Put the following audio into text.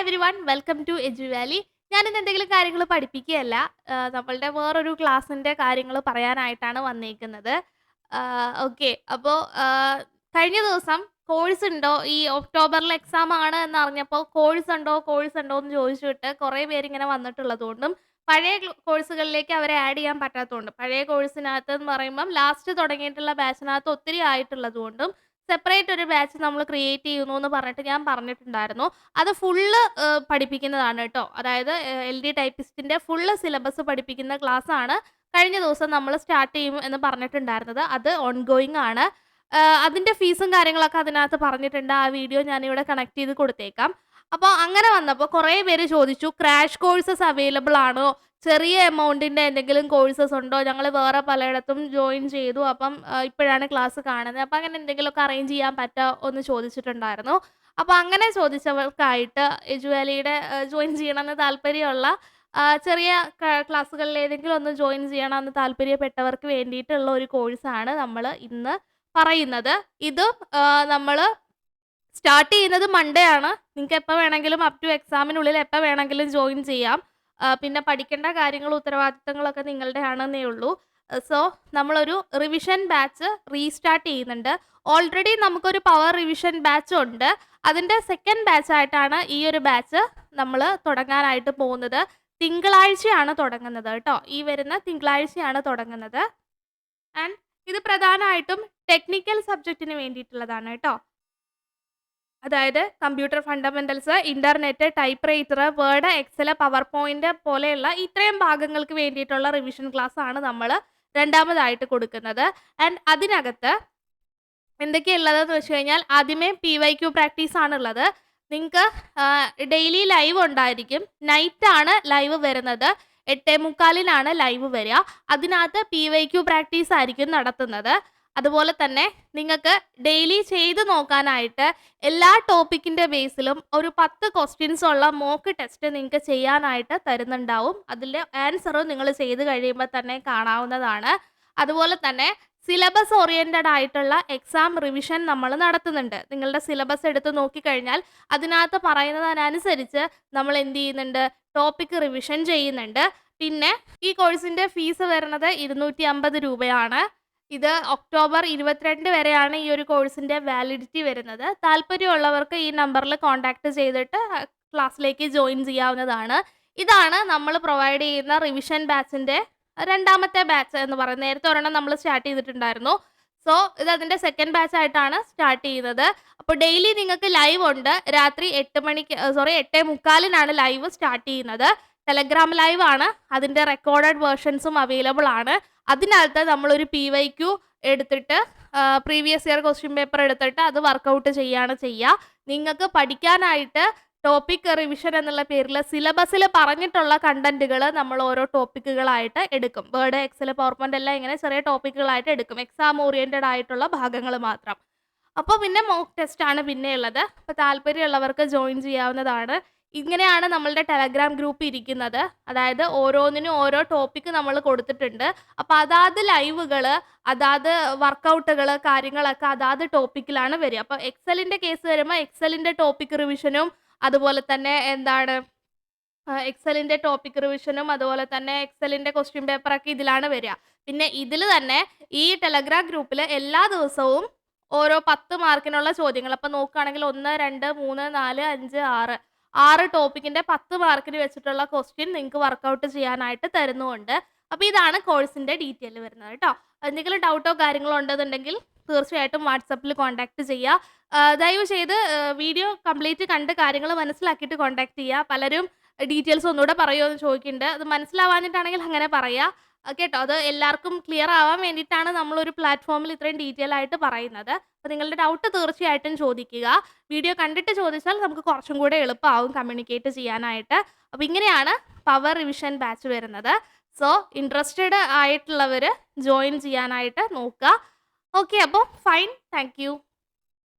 Everyone welcome to Edu Valley ഞാനിന്ന് എന്തെങ്കിലും കാര്യങ്ങൾ പഠിപ്പിക്കുകയല്ല. നമ്മളുടെ വേറൊരു ക്ലാസ്സിന്റെ കാര്യങ്ങൾ പറയാനായിട്ടാണ് വന്നേക്കുന്നത്. ഓക്കെ. അപ്പോൾ കഴിഞ്ഞ ദിവസം കോഴ്സ് ഉണ്ടോ? ഈ ഒക്ടോബറിൽ എക്സാം ആണ് എന്ന് അറിഞ്ഞപ്പോൾ കോഴ്സ് ഉണ്ടോ കോഴ്സ് ഉണ്ടോ എന്ന് ചോദിച്ചിട്ട് കുറേ പേര് ഇങ്ങനെ വന്നിട്ടുള്ളതുകൊണ്ടും പഴയ കോഴ്സുകളിലേക്ക് അവരെ ആഡ് ചെയ്യാൻ പറ്റാത്തതുകൊണ്ട് പഴയ കോഴ്സിനകത്ത് എന്ന് പറയുമ്പം ലാസ്റ്റ് തുടങ്ങിയിട്ടുള്ള ബാച്ചിനകത്ത് ഒത്തിരി ആയിട്ടുള്ളതുകൊണ്ടും സെപ്പറേറ്റ് ഒരു ബാച്ച് നമ്മൾ ക്രിയേറ്റ് ചെയ്യുന്നു എന്ന് പറഞ്ഞിട്ട് ഞാൻ പറഞ്ഞിട്ടുണ്ടായിരുന്നു. അത് ഫുള്ള് പഠിപ്പിക്കുന്നതാണ് കേട്ടോ അതായത് എൽ ഡി ടൈപ്പിസ്റ്റിന്റെ ഫുള്ള് സിലബസ് പഠിപ്പിക്കുന്ന ക്ലാസ് ആണ് കഴിഞ്ഞ ദിവസം നമ്മൾ സ്റ്റാർട്ട് ചെയ്യും എന്ന് പറഞ്ഞിട്ടുണ്ടായിരുന്നത്. അത് ഓൺഗോയിങ് ആണ്. അതിന്റെ ഫീസും കാര്യങ്ങളൊക്കെ അതിനകത്ത് പറഞ്ഞിട്ടുണ്ട്. ആ വീഡിയോ ഞാനിവിടെ കണക്ട് ചെയ്ത് കൊടുത്തേക്കാം. അപ്പോൾ അങ്ങനെ വന്നപ്പോൾ കുറേ പേര് ചോദിച്ചു ക്രാഷ് കോഴ്സസ് അവൈലബിൾ ആണോ? ചെറിയ എമൗണ്ടിന്റെ എന്തെങ്കിലും കോഴ്സസ് ഉണ്ടോ? ഞങ്ങൾ വേറെ പലയിടത്തും ജോയിൻ ചെയ്തു. അപ്പം ഇപ്പോഴാണ് ക്ലാസ് കാണുന്നത്. അപ്പം അങ്ങനെ എന്തെങ്കിലുമൊക്കെ അറേഞ്ച് ചെയ്യാൻ പറ്റുമോ എന്ന് ചോദിച്ചിട്ടുണ്ടായിരുന്നു. അപ്പോൾ അങ്ങനെ ചോദിച്ചവർക്കായിട്ട് എജുവാലിയുടെ ജോയിൻ ചെയ്യണമെന്ന് താല്പര്യമുള്ള ചെറിയ ക്ലാസ്സുകളിൽ ഏതെങ്കിലും ഒന്ന് ജോയിൻ ചെയ്യണമെന്ന് താല്പര്യപ്പെട്ടവർക്ക് വേണ്ടിയിട്ടുള്ള ഒരു കോഴ്സാണ് നമ്മൾ ഇന്ന് പറയുന്നത്. ഇതും നമ്മൾ സ്റ്റാർട്ട് ചെയ്യുന്നത് മൺഡേ ആണ്. നിങ്ങൾക്ക് എപ്പോൾ വേണമെങ്കിലും അപ് ടു എക്സാമിനുള്ളിൽ എപ്പോൾ വേണമെങ്കിലും ജോയിൻ ചെയ്യാം. പിന്നെ പഠിക്കേണ്ട കാര്യങ്ങൾ ഉത്തരവാദിത്തങ്ങളൊക്കെ നിങ്ങളുടെ ആണെന്നേ ഉള്ളൂ. സോ നമ്മളൊരു റിവിഷൻ ബാച്ച് റീസ്റ്റാർട്ട് ചെയ്യുന്നുണ്ട്. ഓൾറെഡി നമുക്കൊരു പവർ റിവിഷൻ ബാച്ച് ഉണ്ട്. അതിന്റെ സെക്കൻഡ് ബാച്ച് ആയിട്ടാണ് ഈ ഒരു ബാച്ച് നമ്മൾ തുടങ്ങാനായിട്ട് പോകുന്നത്. തിങ്കളാഴ്ചയാണ് തുടങ്ങുന്നത് കേട്ടോ. ഈ വരുന്ന തിങ്കളാഴ്ചയാണ് തുടങ്ങുന്നത്. ആൻഡ് ഇത് പ്രധാനമായിട്ടും ടെക്നിക്കൽ സബ്ജക്റ്റിന് വേണ്ടിയിട്ടുള്ളതാണ് കേട്ടോ. അതായത് computer fundamentals internet typewriter word excel PowerPoint പോലെയുള്ള ഇത്രയും ഭാഗങ്ങൾക്ക് വേണ്ടിയിട്ടുള്ള റിവിഷൻ ക്ലാസ് ആണ് നമ്മൾ രണ്ടാമതായിട്ട് കൊടുക്കുന്നത്. ആൻഡ് അതിനകത്ത് എന്തൊക്കെയുള്ളതെന്ന് വെച്ച് കഴിഞ്ഞാൽ ആദ്യമേ പി വൈ ക്യു പ്രാക്ടീസ് ആണുള്ളത്. നിങ്ങൾക്ക് ഡെയിലി ലൈവ് ഉണ്ടായിരിക്കും. നൈറ്റ് ആണ് ലൈവ് വരുന്നത്. എട്ടേ മുക്കാലിനാണ് ലൈവ് വരിക. അതിനകത്ത് പി വൈ ക്യു പ്രാക്ടീസ് ആയിരിക്കും നടത്തുന്നത്. അതുപോലെ തന്നെ നിങ്ങൾക്ക് ഡെയിലി ചെയ്ത് നോക്കാനായിട്ട് എല്ലാ ടോപ്പിക്കിന്റെ ബേസിലും ഒരു പത്ത് ക്വസ്റ്റ്യൻസ് ഉള്ള മോക്ക് ടെസ്റ്റ് നിങ്ങൾക്ക് ചെയ്യാനായിട്ട് തരുന്നുണ്ടാവും. അതിന്റെ ആൻസറും നിങ്ങൾ ചെയ്ത് കഴിയുമ്പോൾ തന്നെ കാണാവുന്നതാണ്. അതുപോലെ തന്നെ സിലബസ് ഓറിയന്റഡ് ആയിട്ടുള്ള എക്സാം റിവിഷൻ നമ്മൾ നടത്തുന്നുണ്ട്. നിങ്ങളുടെ സിലബസ് എടുത്ത് നോക്കിക്കഴിഞ്ഞാൽ അതിനകത്ത് പറയുന്നതിനനുസരിച്ച് നമ്മൾ എന്ത് ചെയ്യുന്നുണ്ട്? ടോപ്പിക് റിവിഷൻ ചെയ്യുന്നുണ്ട്. പിന്നെ ഈ കോഴ്സിന്റെ ഫീസ് വരുന്നത് ഇരുന്നൂറ്റി അമ്പത് രൂപയാണ്. ഇത് ഒക്ടോബർ ഇരുപത്തിരണ്ട് വരെയാണ് ഈ ഒരു കോഴ്സിന്റെ വാലിഡിറ്റി വരുന്നത്. താല്പര്യമുള്ളവർക്ക് ഈ നമ്പറിൽ കോൺടാക്ട് ചെയ്തിട്ട് ക്ലാസ്സിലേക്ക് ജോയിൻ ചെയ്യാവുന്നതാണ്. ഇതാണ് നമ്മൾ പ്രൊവൈഡ് ചെയ്യുന്ന റിവിഷൻ ബാച്ചിന്റെ രണ്ടാമത്തെ ബാച്ച് എന്ന് പറയുന്നത്. നേരത്തെ ഒരെണ്ണം നമ്മൾ സ്റ്റാർട്ട് ചെയ്തിട്ടുണ്ടായിരുന്നു. സോ ഇത് അതിന്റെ സെക്കൻഡ് ബാച്ച് ആയിട്ടാണ് സ്റ്റാർട്ട് ചെയ്യുന്നത്. അപ്പോൾ ഡെയിലി നിങ്ങൾക്ക് ലൈവ് ഉണ്ട്. രാത്രി എട്ട് മണിക്ക് സോറി എട്ടേ മുക്കാലിനാണ് ലൈവ് സ്റ്റാർട്ട് ചെയ്യുന്നത്. ടെലഗ്രാം ലൈവ് ആണ്. അതിന്റെ റെക്കോർഡഡ് വേർഷൻസും അവൈലബിൾ ആണ്. അതിനകത്ത് നമ്മളൊരു പി വൈ ക്യു എടുത്തിട്ട് പ്രീവിയസ് ഇയർ ക്വസ്റ്റ്യൻ പേപ്പർ എടുത്തിട്ട് അത് വർക്കൗട്ട് ചെയ്യാണ് ചെയ്യുക നിങ്ങൾക്ക് പഠിക്കാനായിട്ട് ടോപ്പിക് റിവിഷൻ എന്നുള്ള പേരിൽ സിലബസിൽ പറഞ്ഞിട്ടുള്ള കണ്ടന്റുകൾ നമ്മൾ ഓരോ ടോപ്പിക്കുകളായിട്ട് എടുക്കും. വേർഡ് എക്സൽ പവർ പോയിന്റ് എല്ലാം ഇങ്ങനെ ചെറിയ ടോപ്പിക്കുകളായിട്ട് എടുക്കും. എക്സാം ഓറിയന്റഡ് ആയിട്ടുള്ള ഭാഗങ്ങൾ മാത്രം. അപ്പോൾ പിന്നെ മോക്ക് ടെസ്റ്റ് ആണ് പിന്നെ ഉള്ളത്. അപ്പോൾ താല്പര്യമുള്ളവർക്ക് ജോയിൻ ചെയ്യാവുന്നതാണ്. ഇങ്ങനെയാണ് നമ്മളുടെ ടെലഗ്രാം ഗ്രൂപ്പ് ഇരിക്കുന്നത്. അതായത് ഓരോന്നിനും ഓരോ ടോപ്പിക്ക് നമ്മൾ കൊടുത്തിട്ടുണ്ട്. അപ്പോൾ അതാത് ലൈവുകൾ അതാത് വർക്കൗട്ടുകൾ കാര്യങ്ങളൊക്കെ അതാത് ടോപ്പിക്കിലാണ് വരിക. അപ്പോൾ എക്സലിന്റെ കേസ് വരുമ്പോൾ എക്സലിന്റെ ടോപ്പിക് റിവിഷനും അതുപോലെ തന്നെ എന്താണ് എക്സലിന്റെ ടോപ്പിക് റിവിഷനും അതുപോലെ തന്നെ എക്സലിന്റെ ക്വസ്റ്റ്യൻ പേപ്പറൊക്കെ ഇതിലാണ് വരിക. പിന്നെ ഇതിൽ തന്നെ ഈ ടെലഗ്രാം ഗ്രൂപ്പിൽ എല്ലാ ദിവസവും ഓരോ പത്ത് മാർക്കിനുള്ള ചോദ്യങ്ങൾ. അപ്പോൾ നോക്കുകയാണെങ്കിൽ ഒന്ന് രണ്ട് മൂന്ന് നാല് അഞ്ച് ആറ്. ആറ് ടോപ്പിക്കിന്റെ പത്ത് മാർക്കിന് വെച്ചിട്ടുള്ള ക്വസ്റ്റ്യൻ നിങ്ങൾക്ക് വർക്കൗട്ട് ചെയ്യാനായിട്ട് തരുന്നുമുണ്ട്. അപ്പോൾ ഇതാണ് കോഴ്സിന്റെ ഡീറ്റെയിൽ വരുന്നത് കേട്ടോ. എന്തെങ്കിലും ഡൗട്ടോ കാര്യങ്ങളോ ഉണ്ടെന്നുണ്ടെങ്കിൽ തീർച്ചയായിട്ടും വാട്സപ്പിൽ കോൺടാക്ട് ചെയ്യുക ദയവ് ചെയ്ത് വീഡിയോ കംപ്ലീറ്റ് കണ്ട് കാര്യങ്ങൾ മനസ്സിലാക്കിയിട്ട് കോൺടാക്ട് ചെയ്യുക പലരും ഡീറ്റെയിൽസ് ഒന്നുകൂടെ പറയുമോ എന്ന് ചോദിക്കുന്നുണ്ട് അത് മനസ്സിലാവാഞ്ഞിട്ടാണെങ്കിൽ അങ്ങനെ പറയാം. കേട്ടോ അത് എല്ലാവർക്കും ക്ലിയർ ആവാൻ വേണ്ടിയിട്ടാണ് നമ്മളൊരു പ്ലാറ്റ്ഫോമിൽ ഇത്രയും ഡീറ്റെയിൽ ആയിട്ട് പറയുന്നത്. അപ്പോൾ നിങ്ങളുടെ ഡൗട്ട് തീർച്ചയായിട്ടും ചോദിക്കുക. വീഡിയോ കണ്ടിട്ട് ചോദിച്ചാൽ നമുക്ക് കുറച്ചും കൂടെ എളുപ്പമാവും കമ്മ്യൂണിക്കേറ്റ് ചെയ്യാനായിട്ട്. അപ്പോൾ ഇങ്ങനെയാണ് പവർ റിവിഷൻ ബാച്ച് വരുന്നത്. സോ ഇൻട്രസ്റ്റഡ് ആയിട്ടുള്ളവർ ജോയിൻ ചെയ്യാനായിട്ട് നോക്കുക. ഓക്കെ അപ്പോൾ ഫൈൻ താങ്ക്